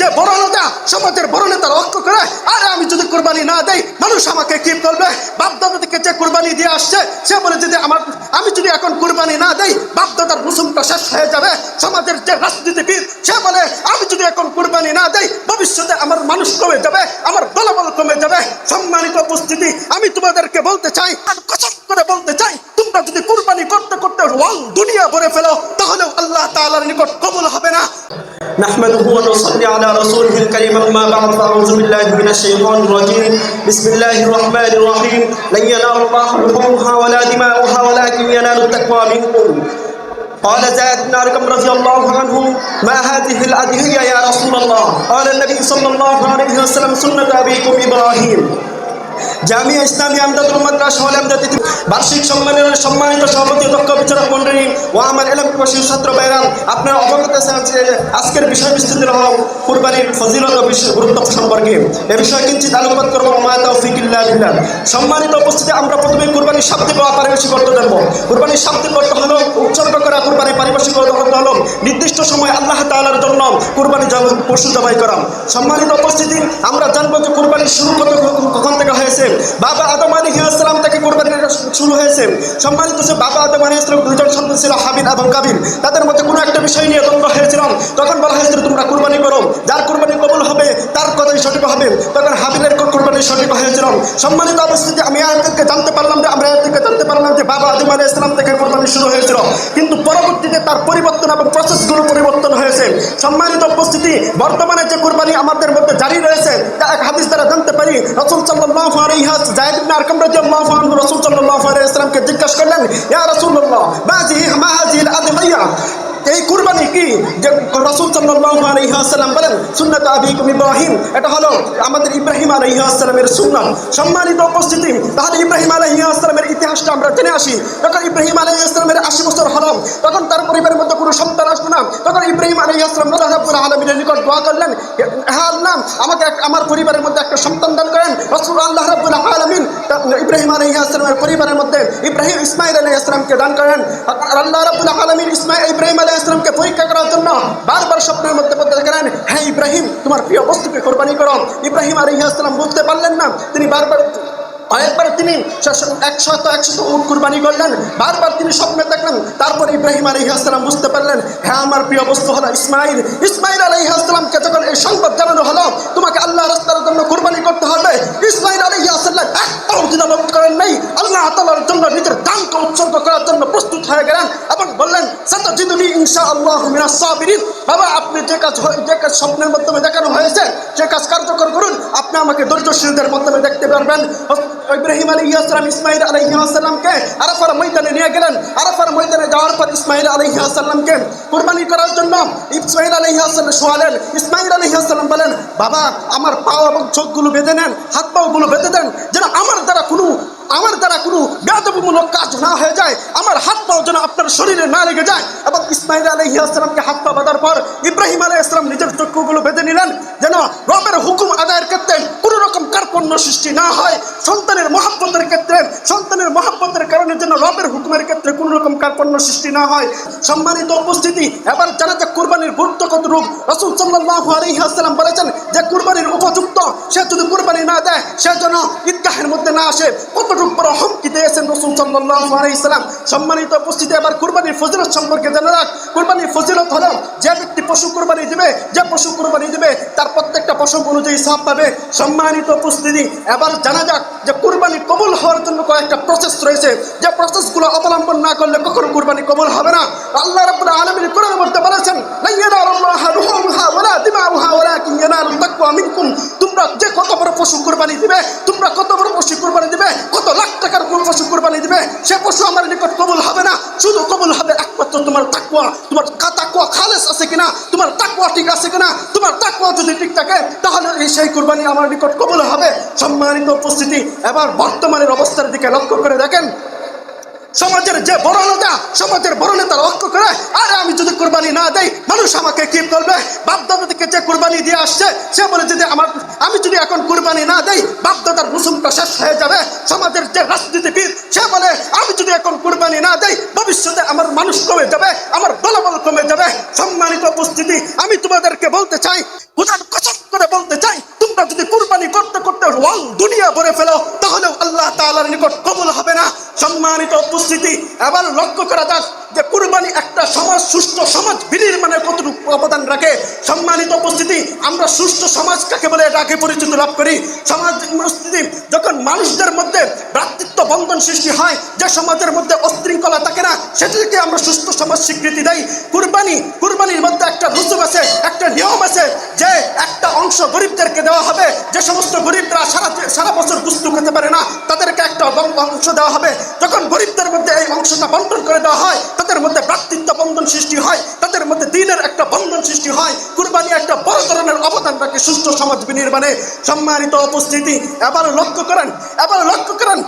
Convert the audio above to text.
যে বড় নেতা সমাজের বড় নেতা লক্ষ্য করে, আরে আমি যদি কোরবানি না দেই, মানুষ আমাকে কি করবে। বাপদাদা থেকে যে কোরবানি দিয়ে আসছে, সে বলে যদি আমার আমি যদি এখন কোরবানি না দেই, বাপদাদার রসুমটা শেষ হয়ে যাবে। সমাজের যে রাজনীতিবিদ, সে বলে, আমি যদি এখন কোরবানি না দেই, ভবিষ্যতে আমার মানুষ কমে যাবে, আমার বলবল কমে যাবে। সম্মানিত উপস্থিতি, আমি তোমাদেরকে বলতে চাই, আর কসম করে বলতে চাই, তোমরা যদি কোরবানি করতে করতে ওয়াল দুনিয়া ভরে ফেলো نحمده ونصلي على رسوله الكريم أما بعد فأعوذ بالله من الشيطان الرجيم. بسم الله الرحمن الرحيم. لن ينال الله لحومها ولا دماؤها ولكن ينال التقوى منكم. قال زيد بن أرقم رضي الله عنه ما هذه الأدعية يا رسول الله؟ قال النبي صلى الله عليه وسلم سنة أبيكم إبراهيم. জামিয়া ইসলামী আমদাদুল মাদ্রাসা হল আমদাদ বার্ষিক সম্মেলনের সম্মানিত সভাপতি অধ্যক্ষ বিচারক মন্ডলী ও আমার এলাকাবাসী ছাত্র ভাইরাম আপনারা অবগত আছেন যে আজকের বিষয় বিস্তৃতি হল কুরবানির ফজিলত ও গুরুত্ব সম্পর্কে। এ বিষয়ে কিঞ্চিত আলোকপাত করব মায়া তৌফিকিল্লাহ বিল্লাহ। সম্মানিত উপস্থিতি, আমরা প্রথমে কুরবানির শাব্দিক ও পারিবেশিক অর্থ জানব। কুরবানির শাব্দিক অর্থ হলো, উৎসর্গ করা কুরবানি পারিবেশিক অর্থ হলো নির্দিষ্ট সময় আল্লাহ তাআলার জন্য কুরবানি পশু জবাই করা। সম্মানিত উপস্থিতি আমরা জানব যে কুরবানির শুরু কত কখন থেকে হয়েছে বাবা আদম আলী আসসালাম থেকে কুরবানির শুরু হয়েছে। সম্মানিত সে বাবা আদম আলী ইসলাম দুজন সন্তান ছিল হাবিল এবং কাবিল। তাদের মধ্যে কোনো একটা বিষয় নিয়ে দ্বন্দ্ব হয়েছিলাম তখন বলা হয়েছিল, তোমরা কুরবানি করো। যার কুরবানি কবুল হবে, তার কথাই সঠিক হবে। তখন হাবিলের কুরবানি সঠিক হয়েছিল? সম্মানিত অবস্থিতি আমি আয়াত থেকে জানতে পারলাম যে, আমরা আয়াত থেকে জানতে পারলাম যে, বাবা আদম ইসলাম থেকে কুরবানি শুরু হয়েছিল। কিন্তু পরবর্তীতে তার পরিবর্তন এবং প্রসেসগুলো পরিবর্তন হয়েছে। সম্মানিত উপস্থিতি, বর্তমানে যে কুরবানি আমাদের মধ্যে জারি রয়েছে, তা এক হাদিস দ্বারা জানতে পারি, রসুল আলাইহি জায়েদ ইবনে আরকাম রাদিয়াল্লাহু আনহু, রাসূল সাল্লাল্লাহু আলাইহি ওয়াসাল্লামকে জিজ্ঞাসা করলেন, ইয়া মা হাজিল আদহিয়া এই কুরবানি কি? যে রসুল সাল্লাহ আলাইহি বলেন, সুন্নত আবিকুম ইব্রাহিম। এটা হলো আমাদের ইব্রাহিম আলাইহি আসসালামের সুন্নাত। সম্মানিত উপস্থিতি, তাহলে ইব্রাহিম আলাইহি আসসালামের ইতিহাসটা আমরা জেনে আসি। তখন ইব্রাহিম আলাইহি আসসালামের আশি বছর হলাম তখন তার পরিবারের মধ্যে কোনো সন্তান আসলো তখন ইব্রাহিম আলাইহি আসসালাম আল্লাহ রাব্বুল আলামিনের নিকট দোয়া করলেন হ্যাঁ আল্লাহ আমাকে আমার পরিবারের মধ্যে একটা সন্তান দান করেন, রাসূল আল্লাহ রাব্বুল আলামিন। ইব্রাহিম আলাইহি আসসালামের পরিবারের মধ্যে ইব্রাহিম ইসমাইল আলাইহি আসসালামকে দান করেন। আল্লাহ রাব্বুল আলামিন ইসমাইল ইব্রাহিম আলাইহিস সালামকে পরীক্ষা করার জন্য বারবার স্বপ্নের মধ্যে বলতে করেন। হ্যাঁ ইব্রাহিম, তোমার প্রিয় বস্তুকে কোরবানি করো। ইব্রাহিম আলাইহিস সালাম বুঝতে পারলেন না, তিনি বারবার অনেকবার তিনি একশত একশত উট কুরবানি করলেন। বারবার তিনি স্বপ্নে দেখলেন। তারপর ইব্রাহিম আলী আসসালাম বুঝতে পারলেন হ্যাঁ আমার প্রিয় বস্তু হলো ইসমাইল। ইসমাইল আলী আসসালামকে যখন এই সংবাদ জানানো হলো, তোমাকে আল্লাহ রাস্তার জন্য কুরবানি করতে হবে। ইসমাইল আলী আসসালাম একটাও দ্বিধাবোধ করেন নাই। আল্লাহ তালার জন্য নিজের দানকে উৎসর্গ করার জন্য প্রস্তুত হয়ে গেলেন এবং বললেন সত্যজিদুনি ইনশা আল্লাহ মিনাস বাবা, আপনি যে কাজ যে কাজ স্বপ্নের মাধ্যমে দেখানো হয়েছে সে কাজ কার্যকর করুন আপনি আমাকে ধৈর্যশীলদের মাধ্যমে দেখতে পারবেন। ইব্রাহিম আলী ইয়াসালাম ইসমাইল আলহি আসাল্লামকে আরফার ময়দানে নিয়ে গেলেন। আরফার ময়দানে যাওয়ার পর ইসমাইল আলহি আসাল্লামকে কুরবানি করার জন্য ইসমাইল আলহি আসসালাম শোয়ালেন। ইসমাইল আলহি আসাল্লাম বলেন, বাবা, আমার পাও এবং চোখগুলো বেঁধে নেন হাত পাওগুলো বেঁধে দেন, যেন আমার দ্বারা কোনো আমার দ্বারা কোনো বেদবমূলক কাজ না হয়ে যায়, আমার হাত পাও যেন আপনার শরীরে না লেগে যায়। এবং ইসমাইল আলহি আসসালামকে হাত পা বাঁধার পর ইব্রাহিম আলহ ইসলাম নিজের চক্ষুগুলো বেঁধে নিলেন, যেন রবের হুকুম আদায়ের ক্ষেত্রে কোনো কার্পণ্য সৃষ্টি না হয়, সন্তানের মহাব্বতের ক্ষেত্রে, সন্তানের মহাব্বতের কারণে যেন রবের হুকুমের ক্ষেত্রে কোনো রকম কার্পণ্য সৃষ্টি না হয়। সম্মানিত উপস্থিতি, এবার জানা যাক কুরবানির গুরুত্ব কত রূপ। রসুল সাল্লাল্লাহু আলাইহি বলেছেন যে, কুরবানির উপযুক্ত, সে যদি কুরবানি না দেয়, সে যেন ঈদগাহের মধ্যে না আসে। কতটুকু বড় হুমকি দিয়েছেন রসুল সাল্লাল্লাহু আলাইহি সম্মানিত উপস্থিতি, এবার কুরবানির ফজিলত সম্পর্কে জানা যাক কুরবানির ফজিলত হলো, যে ব্যক্তি পশু কুরবানি দিবে, যে পশু কুরবানি দিবে, তার প্রত্যেকটা পশু অনুযায়ী সাপ পাবে। সম্মানিত উপস্থিতি এবার জানা যাক যে কুরবানি কবুল হওয়ার জন্য কয়েকটা প্রসেস রয়েছে। যে প্রসেসগুলো অবলম্বন না করলে কখনো কুরবানি কবুল হবে না। আল্লাহ রাব্বুল আলামিন কোরআন মধ্যে বলেছেন তোমরা যে কত বড় পশু কুরবানি দিবে, তোমরা কত বড় পশু কুরবানি দিবে, কত লাখ টাকার পশু কুরবানি দিবে, সে পশু আমার নিকট কবুল হবে শুধু কবুল হবে একমাত্র তোমার তাকুয়া তোমার তাকুয়া খালেস আছে কিনা? তোমার তাকুয়া ঠিক আছে কিনা? তোমার তাকুয়া যদি ঠিক থাকে, তাহলে এই সেই কুরবানি আমার নিকট কবুল হবে। সম্মানিত উপস্থিতি, এবার বর্তমানের অবস্থার দিকে লক্ষ্য করে দেখেন। সমাজের যে বড় নেতা, সমাজের বড় নেতা লক্ষ্য করে, আরে আমি যদি কোরবানি না দেই, মানুষ আমাকে কি করবে বাপদাদা থেকে যে কোরবানি দিয়ে আসছে, সে বলে যদি আমার আমি যদি এখন কোরবানি না দেই, বাপদাদার রসুমটা শেষ হয়ে যাবে। সমাজের যে রাজনীতিবিদ, সে বলে, আমি যদি এখন কোরবানি না দেই, ভবিষ্যতে আমার মানুষ কমে যাবে, আমার বলবল কমে যাবে। সম্মানিত উপস্থিতি, আমি তোমাদেরকে বলতে চাই খোদার সম্মানিত উপস্থিতি এবার লক্ষ্য করা যাক যে কুরবানি একটা সমাজ, সুষ্ঠু সমাজ বিনির্মাণে কতটুকু অবদান রাখে। সম্মানিত উপস্থিতি, আমরা সুষ্ঠু সমাজ কাকে বলে? এটা আগে পরিচিত লাভ করি। সমাজ উপস্থিতি যখন মানুষদের মধ্যে ভ্রাতৃত্ব বন্ধন সৃষ্টি হয়, যে সমাজের মধ্যে অশৃঙ্খলা থাকে না, সেটিকে আমরা সুস্থ সমাজ স্বীকৃতি দেই। কুরবানি, কুরবানির মধ্যে একটা রুসুম আছে, একটা নিয়ম আছে যে একটা অংশ গরিবদেরকে দেওয়া হবে। যে সমস্ত গরিবরা সারা সারা বছর পুস্তক খেতে পারে না, তাদেরকে একটা অংশ দেওয়া হবে। যখন গরিবদের মধ্যে এই অংশটা বন্টন করে দেওয়া হয়, তাদের মধ্যে ভ্রাতৃত্ব বন্ধন সৃষ্টি হয়, তাদের মধ্যে দিনের একটা বন্ধন সৃষ্টি হয়, কুরবানি একটা বড় ধরনের অবদান রাখে সুস্থ সমাজ বিনির্মাণে। সম্মানিত উপস্থিতি এবার লক্ষ্য করেন এবার লক্ষ্য করেন।